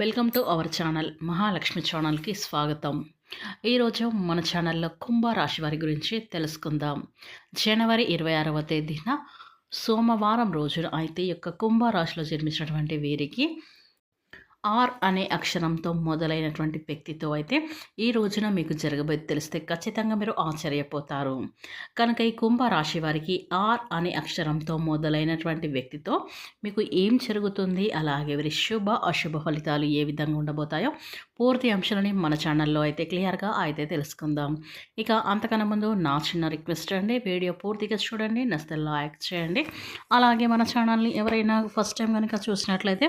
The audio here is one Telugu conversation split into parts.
Welcome to our channel Mahalakshmi ఛానల్కి స్వాగతం. ఈరోజు మన ఛానల్లో కుంభరాశి వారి గురించి తెలుసుకుందాం. జనవరి ఇరవై ఆరవ తేదీన సోమవారం రోజున అయితే ఈ యొక్క కుంభరాశిలో జన్మించినటువంటి వీరికి ఆర్ అనే అక్షరంతో మొదలైనటువంటి వ్యక్తితో అయితే ఈ రోజున మీకు జరగబోయేది తెలిస్తే ఖచ్చితంగా మీరు ఆశ్చర్యపోతారు. కనుక ఈ కుంభ రాశి వారికి ఆర్ అనే అక్షరంతో మొదలైనటువంటి వ్యక్తితో మీకు ఏం జరుగుతుంది? అలాగే వీరి శుభ అశుభ ఫలితాలు ఏ విధంగా ఉండబోతాయో పూర్తి అంశాలని మన ఛానల్లో అయితే క్లియర్గా అయితే తెలుసుకుందాం. ఇక అంతకన్నా ముందు నా చిన్న రిక్వెస్ట్ అండి వీడియో పూర్తిగా చూడండి నస్తే లైక్ చేయండి. అలాగే మన ఛానల్ని ఎవరైనా ఫస్ట్ టైం కనుక చూసినట్లయితే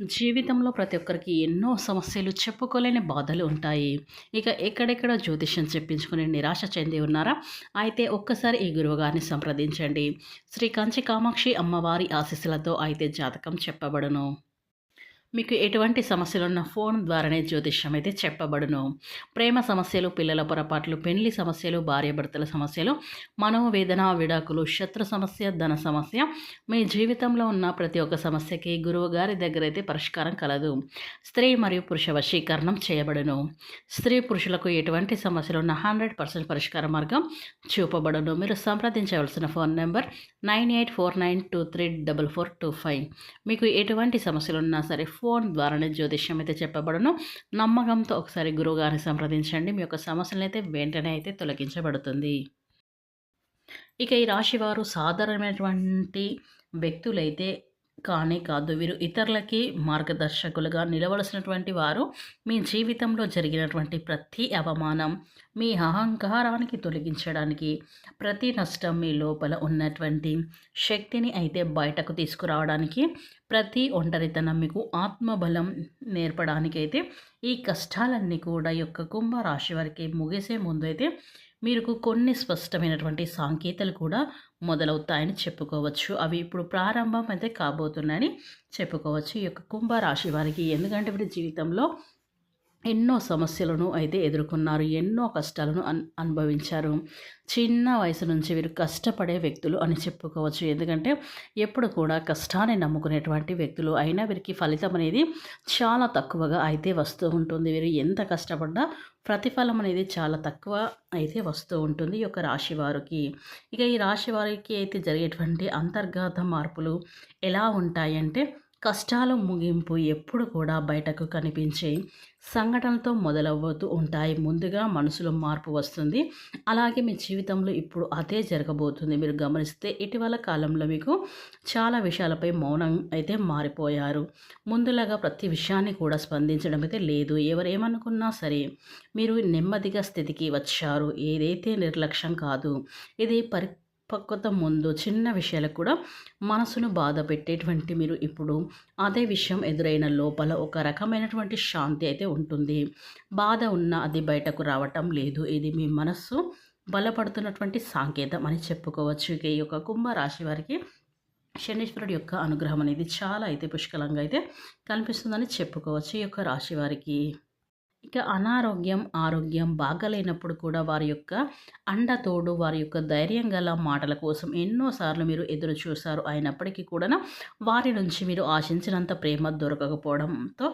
జీవితంలో ప్రతి ఒక్కరికి ఎన్నో సమస్యలు చెప్పుకోలేని బాధలు ఉంటాయి. ఇక ఎక్కడెక్కడ జ్యోతిష్యం చెప్పించుకుని నిరాశ చెంది ఉన్నారా? అయితే ఒక్కసారి ఈ గురువుగారిని సంప్రదించండి. శ్రీ కంచి కామాక్షి అమ్మవారి ఆశీస్సులతో అయితే జాతకం చెప్పబడును. మీకు ఎటువంటి సమస్యలున్న ఫోన్ ద్వారానే జ్యోతిష్యం అయితే చెప్పబడును. ప్రేమ సమస్యలు పిల్లల పొరపాట్లు పెళ్ళి సమస్యలు భార్యాభర్తల సమస్యలు మనోవేదన విడాకులు శత్రు సమస్య ధన సమస్య మీ జీవితంలో ఉన్న ప్రతి ఒక్క సమస్యకి గురువు గారి దగ్గర అయితే పరిష్కారం కలదు. స్త్రీ మరియు పురుష వశీకరణం చేయబడును. స్త్రీ పురుషులకు ఎటువంటి సమస్యలు ఉన్న హండ్రెడ్ పర్సెంట్ పరిష్కార మార్గం చూపబడును. మీరు సంప్రదించవలసిన phone number nine eight four nine two three double four two five. మీకు ఎటువంటి సమస్యలు ఉన్నా సరే ఫోన్ ద్వారానే జ్యోతిష్యం అయితే చెప్పబడును. నమ్మకంతో ఒకసారి గురువుగారిని సంప్రదించండి. మీ యొక్క సమస్యలను అయితే వెంటనే అయితే తొలగించబడుతుంది. ఇక ఈ రాశివారు సాధారణమైనటువంటి వ్యక్తులైతే కానీ కాదు. వీరు ఇతరులకి మార్గదర్శకులుగా నిలవలసినటువంటి వారు. మీ జీవితంలో జరిగినటువంటి ప్రతి అవమానం మీ అహంకారానికి తొలగించడానికి ప్రతి నష్టం మీ లోపల ఉన్నటువంటి శక్తిని అయితే బయటకు తీసుకురావడానికి ప్రతి ఒంటరితనం మీకు ఆత్మబలం నేర్పడానికి అయితే ఈ కష్టాలన్నీ కూడా ఈ యొక్క కుంభరాశి వారికి ముగిసే ముందు అయితే మీకు కొన్ని స్పష్టమైనటువంటి సాంకేతాలు కూడా మొదలవుతాయని చెప్పుకోవచ్చు. అవి ఇప్పుడు ప్రారంభం అయితే కాబోతున్నాయని చెప్పుకోవచ్చు. ఈ యొక్క కుంభరాశి వారికి ఎందుకంటే వీరి జీవితంలో ఎన్నో సమస్యలను అయితే ఎదుర్కొన్నారు ఎన్నో కష్టాలను అన్ అనుభవించారు. చిన్న వయసు నుంచి వీరు కష్టపడే వ్యక్తులు అని చెప్పుకోవచ్చు. ఎందుకంటే ఎప్పుడు కూడా కష్టాన్ని నమ్ముకునేటువంటి వ్యక్తులు అయినా వీరికి ఫలితం అనేది చాలా తక్కువగా అయితే వస్తూ ఉంటుంది. వీరు ఎంత కష్టపడ్డా ప్రతిఫలం అనేది చాలా తక్కువ అయితే వస్తూ ఉంటుంది ఈ యొక్క రాశి వారికి. ఇక ఈ రాశి వారికి అయితే జరిగేటువంటి అంతర్గత మార్పులు ఎలా ఉంటాయంటే కష్టాలు ముగింపు ఎప్పుడు కూడా బయటకు కనిపించే సంఘటనలతో మొదలవుతూ ఉంటాయి. ముందుగా మనసులో మార్పు వస్తుంది. అలాగే మీ జీవితంలో ఇప్పుడు అదే జరగబోతుంది. మీరు గమనిస్తే ఇటీవల కాలంలో మీకు చాలా విషయాలపై మౌనం అయితే మారిపోయారు. ముందులాగా ప్రతి విషయాన్ని కూడా స్పందించడం అయితే లేదు. ఎవరేమనుకున్నా సరే మీరు నెమ్మదిగా స్థితికి వచ్చారు. ఏదైతే నిర్లక్ష్యం కాదు ఇది పరి పక్వత ముందు చిన్న విషయాలకు కూడా మనసును బాధ పెట్టేటువంటి మీరు ఇప్పుడు అదే విషయం ఎదురైన లోపల ఒక రకమైనటువంటి శాంతి అయితే ఉంటుంది. బాధ ఉన్న అది బయటకు రావటం లేదు. ఇది మీ మనస్సు బలపడుతున్నటువంటి సాంకేతం అని చెప్పుకోవచ్చు. ఇక ఈ యొక్క కుంభరాశి వారికి శనీశ్వరుడు యొక్క అనుగ్రహం అనేది చాలా అయితే పుష్కలంగా అయితే కనిపిస్తుందని చెప్పుకోవచ్చు ఈ యొక్క రాశి వారికి. ఇక అనారోగ్యం ఆరోగ్యం బాగలేనప్పుడు కూడా వారి యొక్క అండతోడు వారి యొక్క ధైర్యం గల మాటల కోసం ఎన్నోసార్లు మీరు ఎదురు చూశారు. అయినప్పటికీ కూడా వారి నుంచి మీరు ఆశించినంత ప్రేమ దొరకకపోవడంతో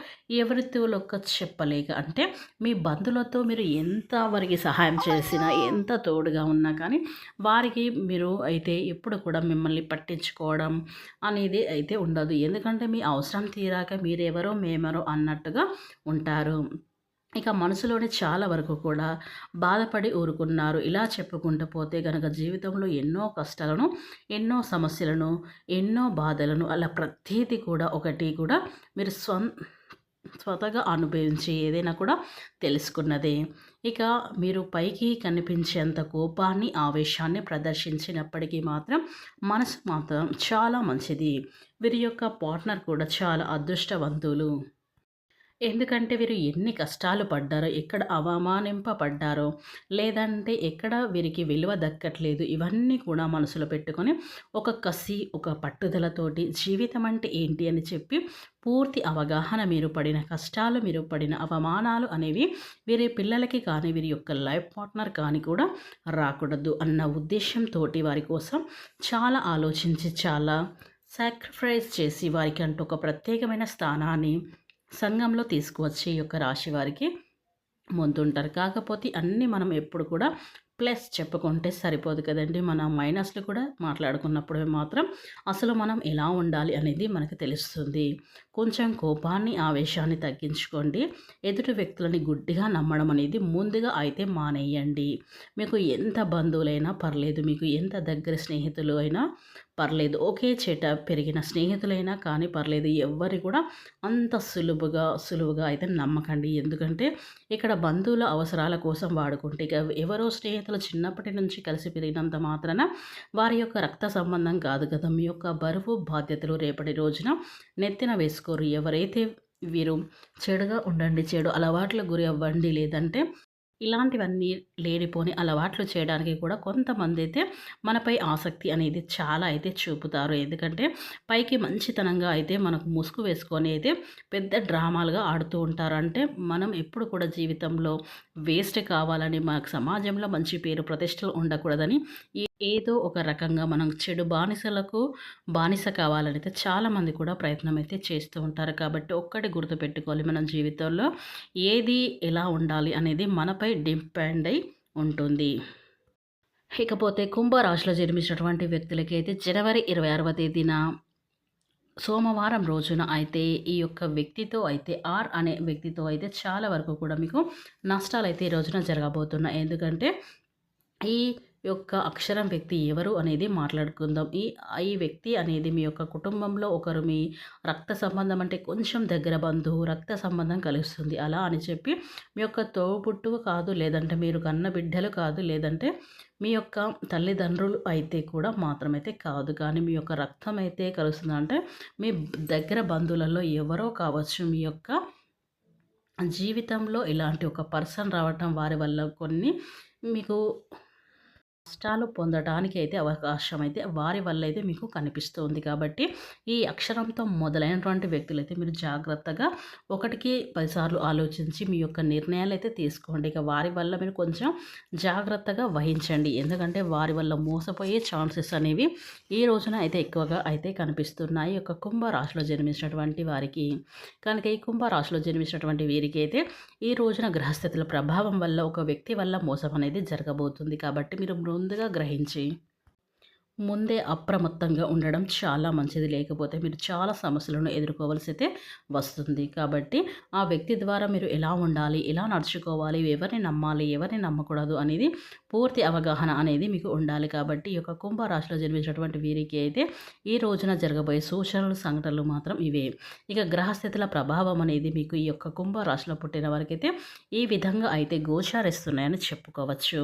ఎవరితోలొక్క చెప్పలేక అంటే మీ బంధువులతో మీరు ఎంత వారికి సహాయం చేసినా ఎంత తోడుగా ఉన్నా కానీ వారికి మీరు అయితే ఎప్పుడు కూడా మిమ్మల్ని పట్టించుకోవడం అనేది అయితే ఉండదు. ఎందుకంటే మీ అవసరం తీరాక మీరెవరో మేమెవరో అన్నట్టుగా ఉంటారు. ఇక మనసులోనే చాలా వరకు కూడా బాధపడి ఊరుకున్నారు. ఇలా చెప్పుకుంటూ పోతే కనుక జీవితంలో ఎన్నో కష్టాలను ఎన్నో సమస్యలను ఎన్నో బాధలను అలా ప్రతీది కూడా ఒకటి కూడా మీరు స్వం స్వతగా అనుభవించి ఏదైనా కూడా తెలుసుకున్నదే. ఇక మీరు పైకి కనిపించేంత కోపాన్ని ఆవేశాన్ని ప్రదర్శించినప్పటికీ మాత్రం మనసు మాత్రం చాలా మంచిది. వీరి యొక్క పార్ట్నర్ కూడా చాలా అదృష్టవంతులు. ఎందుకంటే వీరు ఎన్ని కష్టాలు పడ్డారో, ఎక్కడ అవమానింపబడ్డారో, లేదంటే ఎక్కడ వీరికి విలువ దక్కట్లేదు. ఇవన్నీ కూడా మనసులో పెట్టుకొని ఒక కసి, ఒక పట్టుదలతోటి జీవితం అంటే ఏంటి అని చెప్పి పూర్తి అవగాహన మీరు పడిన కష్టాలు, మీరు పడిన అవమానాలు అనేవి వీరి పిల్లలకి కానీ, వీరి యొక్క లైఫ్ పార్ట్నర్ కానీ కూడా రాకూడదు అన్న ఉద్దేశంతోటి వారి కోసం చాలా ఆలోచించి, చాలా సాక్రిఫైస్ చేసి వారికి అంటూ ఒక ప్రత్యేకమైన స్థానాన్ని సంఘంలో తీసుకువచ్చి ఈ యొక్క రాశి వారికి ముందుంటారు. కాకపోతే అన్నీ మనం ఎప్పుడు కూడా ప్లస్ చెప్పుకుంటే సరిపోదు కదండి. మన మైనస్లు కూడా మాట్లాడుకున్నప్పుడు మాత్రం అసలు మనం ఎలా ఉండాలి అనేది మనకు తెలుస్తుంది. కొంచెం కోపాన్ని ఆవేశాన్ని తగ్గించుకోండి. ఎదుటి వ్యక్తులని గుడ్డిగా నమ్మడం అనేది ముందుగా అయితే మానేయండి. మీకు ఎంత బంధువులైనా పర్లేదు. మీకు ఎంత దగ్గర స్నేహితులు అయినా పర్లేదు. ఒకే చేట పెరిగిన స్నేహితులైనా కానీ పర్లేదు. ఎవ్వరి కూడా అంత సులువుగా సులువుగా అయితే నమ్మకండి. ఎందుకంటే ఇక్కడ బంధువుల అవసరాల కోసం వాడుకుంటే ఇక ఎవరో స్నేహితులు చిన్నప్పటి నుంచి కలిసి పెరిగినంత మాత్రాన వారి యొక్క రక్త సంబంధం కాదు కదా. మీ యొక్క బరువు బాధ్యతలు రేపటి రోజున నెత్తిన వేసుకోరు. ఎవరైతే వీరు చెడుగా ఉండండి చెడు అలవాట్ల గురి అవ్వండి లేదంటే ఇలాంటివన్నీ లేనిపోని అలవాట్లు చేయడానికి కూడా కొంతమంది అయితే మనపై ఆసక్తి అనేది చాలా అయితే చూపుతారు. ఎందుకంటే పైకి మంచితనంగా అయితే మనకు ముసుగు వేసుకొని అయితే పెద్ద డ్రామాలుగా ఆడుతూ ఉంటారు. అంటే మనం ఎప్పుడు కూడా జీవితంలో వేస్ట్ కావాలని మనకు సమాజంలో మంచి పేరు ప్రతిష్టలు ఉండకూడదని ఏదో ఒక రకంగా మనం చెడు బానిసలకు బానిస కావాలని అయితే చాలామంది కూడా ప్రయత్నం అయితే చేస్తూ ఉంటారు. కాబట్టి ఒక్కటి గుర్తుపెట్టుకోవాలి మన జీవితంలో. ఏది ఎలా ఉండాలి అనేది మనపై డిపెండ్ అయి ఉంటుంది. ఇకపోతే కుంభరాశిలో జన్మించినటువంటి వ్యక్తులకి అయితే జనవరి ఇరవై ఆరవ తేదీన సోమవారం రోజున అయితే ఈ యొక్క వ్యక్తితో అయితే ఆర్ అనే వ్యక్తితో అయితే చాలా వరకు కూడా మీకు నష్టాలు అయితే ఈ రోజున జరగబోతున్నాయి. ఎందుకంటే ఈ యొక్క అక్షరం వ్యక్తి ఎవరు అనేది మాట్లాడుకుందాం. ఈ ఈ వ్యక్తి అనేది మీ యొక్క కుటుంబంలో ఒకరు మీ రక్త సంబంధం అంటే కొంచెం దగ్గర బంధువు రక్త సంబంధం కలుస్తుంది. అలా అని చెప్పి మీ యొక్క తోబుట్టువు కాదు లేదంటే మీరు కన్న బిడ్డలు కాదు లేదంటే మీ యొక్క తల్లిదండ్రులు అయితే కూడా మాత్రమైతే కాదు. కానీ మీ యొక్క రక్తం అయితే కలుస్తుంది. అంటే మీ దగ్గర బంధువులలో ఎవరో కావచ్చు మీ యొక్క జీవితంలో ఇలాంటి ఒక పర్సన్ రావటం వారి వల్ల కొన్ని మీకు కష్టాలు పొందడానికి అయితే అవకాశం అయితే వారి వల్ల అయితే మీకు కనిపిస్తుంది. కాబట్టి ఈ అక్షరంతో మొదలైనటువంటి వ్యక్తులైతే మీరు జాగ్రత్తగా ఒకటికి పదిసార్లు ఆలోచించి మీ యొక్క నిర్ణయాలు అయితే తీసుకోండి. ఇక వారి వల్ల మీరు కొంచెం జాగ్రత్తగా వహించండి. ఎందుకంటే వారి వల్ల మోసపోయే ఛాన్సెస్ అనేవి ఈ రోజున అయితే ఎక్కువగా అయితే కనిపిస్తున్నాయి. ఒక కుంభరాశిలో జన్మించినటువంటి వారికి కనుక ఈ కుంభరాశిలో జన్మించినటువంటి వీరికి అయితే ఈ రోజున గ్రహస్థితుల ప్రభావం వల్ల ఒక వ్యక్తి వల్ల మోసం అనేది జరగబోతుంది. కాబట్టి మీరు ముందుగా గ్రహించి ముందే అప్రమత్తంగా ఉండడం చాలా మంచిది. లేకపోతే మీరు చాలా సమస్యలను ఎదుర్కోవాల్సి అయితే వస్తుంది. కాబట్టి ఆ వ్యక్తి ద్వారా మీరు ఎలా ఉండాలి ఎలా నడుచుకోవాలి ఎవరిని నమ్మాలి ఎవరిని నమ్మకూడదు అనేది పూర్తి అవగాహన అనేది మీకు ఉండాలి. కాబట్టి ఈ యొక్క కుంభరాశిలో జన్మించినటువంటి వీరికి అయితే ఈ రోజున జరగబోయే సూచనలు సంఘటనలు మాత్రం ఇవే. ఇక గ్రహస్థితుల ప్రభావం అనేది మీకు ఈ యొక్క కుంభరాశిలో పుట్టిన వారికైతే ఈ విధంగా అయితే గోచారిస్తున్నాయని చెప్పుకోవచ్చు.